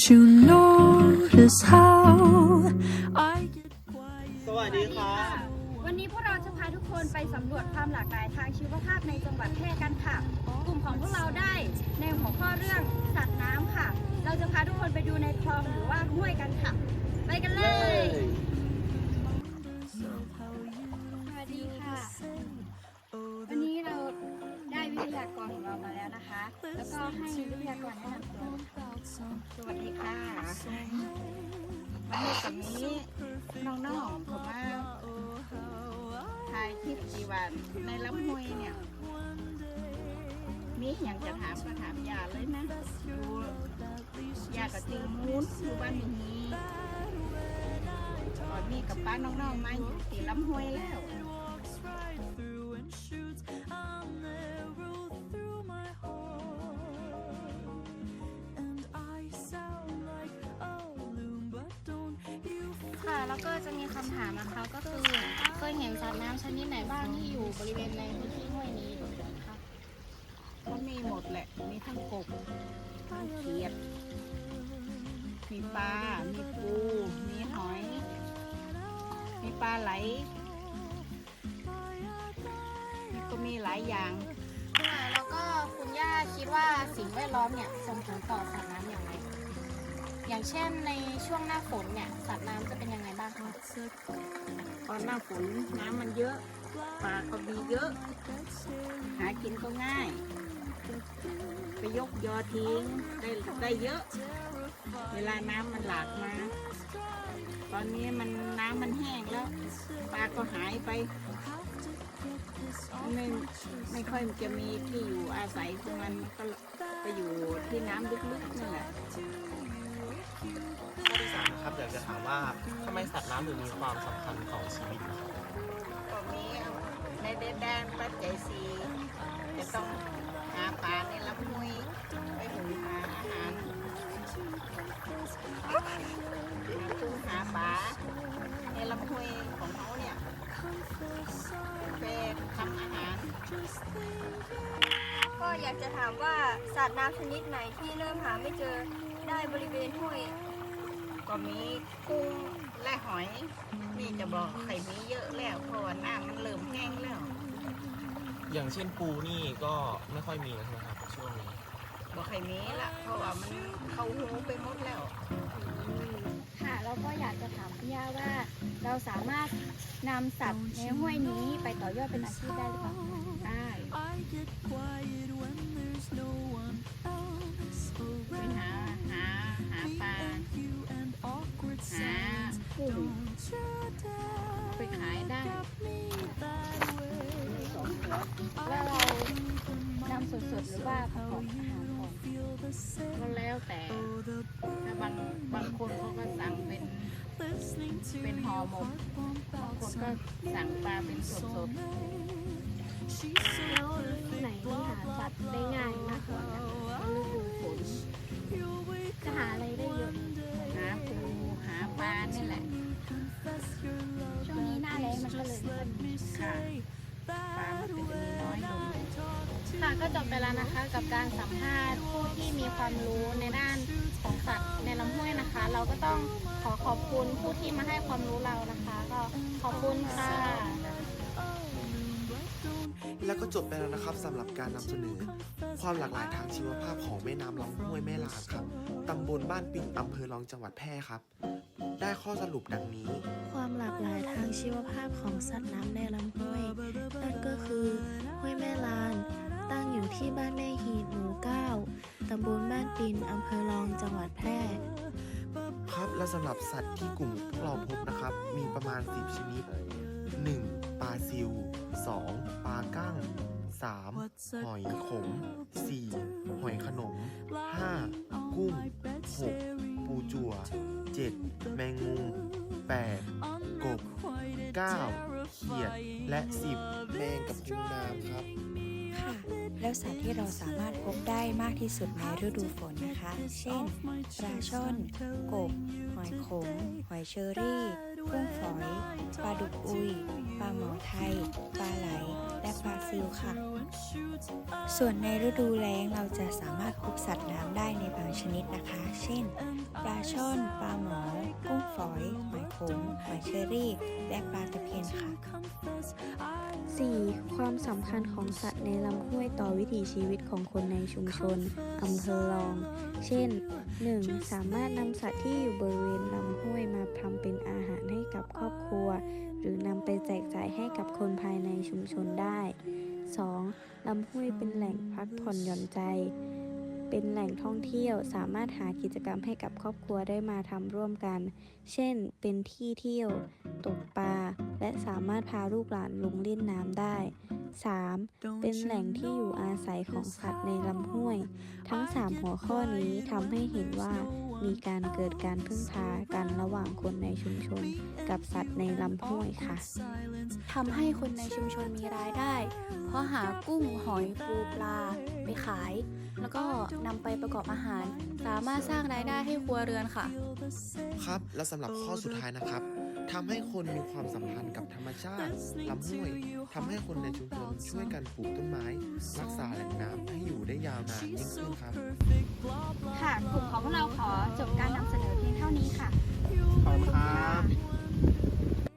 Don't you notice how I get quiet? สวัสดีครับวันนี้พวกเราจะพาทุกคนไปสำรวจความหลากหลายทางชีวภาพในจังหวัดแพร่กันค่ะ กลุ่มของพวกเราได้ในหัวข้อเรื่องสัตว์น้ำค่ะ เราจะพาทุกคนไปดูในคลองหรือว่าห้วยกันค่ะ ไปกันเลย สวัสดีค่ะ วันนี้กับนี้น้องๆผมมาถ่ายคลิปจีวันในลำห้วยเนี่ย มีอย่างจะถามก็ถามยาเลยนะอยู่ยากับติงมูนอยู่บ้านมีตอนนี้กับป้าน้องๆมาอยู่ตีลำห้วยแล้ว แล้วก็จะมีคำถามนะคะก็คือเคยเห็นสัตว์น้ำชนิดไหนบ้างที่อยู่บริเวณในพื้นที่ห้วยนี้คะก็มีหมดแหละ มีทั้งกบทั้งเขียด มีปลา มีปู มีหอย มีปลาไหล ก็มีหลายอย่าง ค่ะแล้วก็คุณย่าคิดว่าสิ่งแวดล้อมเนี่ยส่งผลต่อสัตว์น้ำ อย่างเช่นในช่วงหน้าฝนเนี่ยสัตว์น้ำจะเป็นยังไงบ้างคะตอนหน้าฝนน้ำมันเยอะปลาก็มีเยอะ หากินก็ง่าย ไปยกยอทิ้งได้ได้เยอะ เวลาน้ำมันหลากมา ตอนนี้มันน้ำมันแห้งแล้ว ปลาก็หายไปไม่ไม่ค่อยจะมีที่อยู่อาศัยของมันก็ไปอยู่ที่น้ำลึกๆนั่นแหละ ข้อที่สามครับอยากจะถามว่าทำไมสัตว์น้ำถึงมีความสำคัญต่อชีวิตนะครับก็มีในแดนแดนปัจจัยสีจะต้องหาปลาในลำห้วยไปหุงหาอาหารหาปูหาปลาในลำห้วยของเขาเนี่ยไปทำอาหาร ก็อยากจะถามว่าสัตว์น้ำชนิดไหนที่เริ่มหาไม่เจอได้บริเวณห้วย ก็มีกุ้งและหอย นี่จะบอกไข่มีเยอะแล้วเพราะว่าน้ำมันเริ่มแห้งแล้ว อย่างเช่นปูนี่ก็ไม่ค่อยมีแล้วใช่ไหมครับช่วงนี้บอกไข่มีละเพราะว่ามันเข้าหูไปหมดแล้ว ค่ะแล้วก็อยากจะถามคุณย่าว่า เราสามารถนำสัตว์ในห้วยนี้ไปต่อยอดเป็นอาชีพได้หรือเปล่าได้ I get quiet แล้วเรานำสดๆหรือว่าประกอบอาหารก่อน Feel the same. ก็แล้วแต่ Oh, the ถ้าบางบางคนเขาก็สั่งเป็น listening to เป็นห่อหมก your pump บาง out คนก็สั่งปลาเป็นสด She's so แล้วฤดูไหนที่หาสัตว์ได้ง่ายมากกว่ากันๆฤดูฝน you'll wake จะหาอะไรได้เยอะหาปูหาปลานี่แหละ confess your love ช่วงนี้หน้าแล้งมันก็เลยไม่ค่อยมีค่ะ ปลามันก็จะมีน้อยลงค่ะก็จบไปแล้วนะคะกับการสัมภาษณ์ผู้ที่มีความรู้ในด้านของสัตว์ในลำห้วยนะคะ เราก็ต้องขอขอบคุณผู้ที่มาให้ความรู้เรานะคะ ก็ขอบคุณค่ะ แล้วก็จบไปแล้วนะครับสำหรับการนำเสนอ ความหลากหลายทางชีวภาพของแม่น้ำลำห้วยแม่ลาวครับตำบลบ้านปิงอำเภอรองจังหวัดแพร่ครับ ได้ข้อสรุปดังนี้ ความหลากหลายทางชีวภาพของสัตว์น้ำในลำห้วยินอำเภอรองจังหวัดแพร่ ครับและสำหรับสัตว์ที่กลุ่มพวกเราพบนะครับ มีประมาณ 10 ชนิด 1. ปลาซิว 2. ปลากั้ง 3. หอยขม 4. หอยขนม 5. กุ้ง 6. ปูจั่ว 7. แมงมุม 8. กบ 9. เขียดและ 10 แมงกับยุงน้ำครับ ค่ะ แล้วสัตว์ที่เราสามารถพบได้มากที่สุดในฤดูฝนนะคะ เช่นปลาช่อนกบ หอยขม หอยเชอรี่ กุ้งฝอย ปลาดุกอุย ปลาหมอไทย ปลาไหล และปลาซิวค่ะ ส่วนในฤดูแล้งเราจะสามารถพบสัตว์น้ำได้ในบางชนิดนะคะ เช่น ปลาช่อน ปลาหมอ กุ้งฝอย หอยขม หอยเชอรี่ และปลาตะเพียนค่ะ 4. ความสำคัญของสัตว์ในลำห้วยต่อวิถีชีวิตของคนในชุมชนอำเภอรอง เช่น 1. สามารถนำสัตว์ที่อยู่บริเวณลำห้วยมาทำเป็นอาหารให้กับครอบครัว หรือนำไปแจกจ่ายให้กับคนภายในชุมชนได้ 2. ลำห้วยเป็นแหล่งพักผ่อนหย่อนใจ เป็นแหล่งท่องเที่ยวสามารถหากิจกรรมให้กับครอบครัวได้มาทำร่วมกัน เช่น เป็นที่เที่ยว ตกปลา และสามารถพาลูกหลานลงเล่นน้ำได้ 3. เป็นแหล่งที่อยู่อาศัยของสัตว์ในลำห้วย ทั้ง 3 หัวข้อนี้ทำให้เห็นว่ามีการเกิดการพึ่งพากันระหว่างคนในชุมชน กับสัตว์ในลำห้วยค่ะทำให้คนในชุมชนมีรายได้ เพราะหากุ้งหอยปูปลา ไปขาย แล้วก็นำไปประกอบอาหาร สามารถสร้างรายได้ให้ครัวเรือนค่ะ ครับ และสำหรับข้อสุดท้ายนะครับทำให้คนมีความสัมพันธ์กับธรรมชาติลำห้วยทำให้คนในชุมชนช่วยกันปลูกต้นไม้ รักษาแหล่งน้ำให้อยู่ได้ยาวนานยิ่งขึ้นครับ ค่ะ กลุ่มของพวกเราขอจบการนำเสนอเพียงเท่านี้ค่ะ ขอบคุณครับ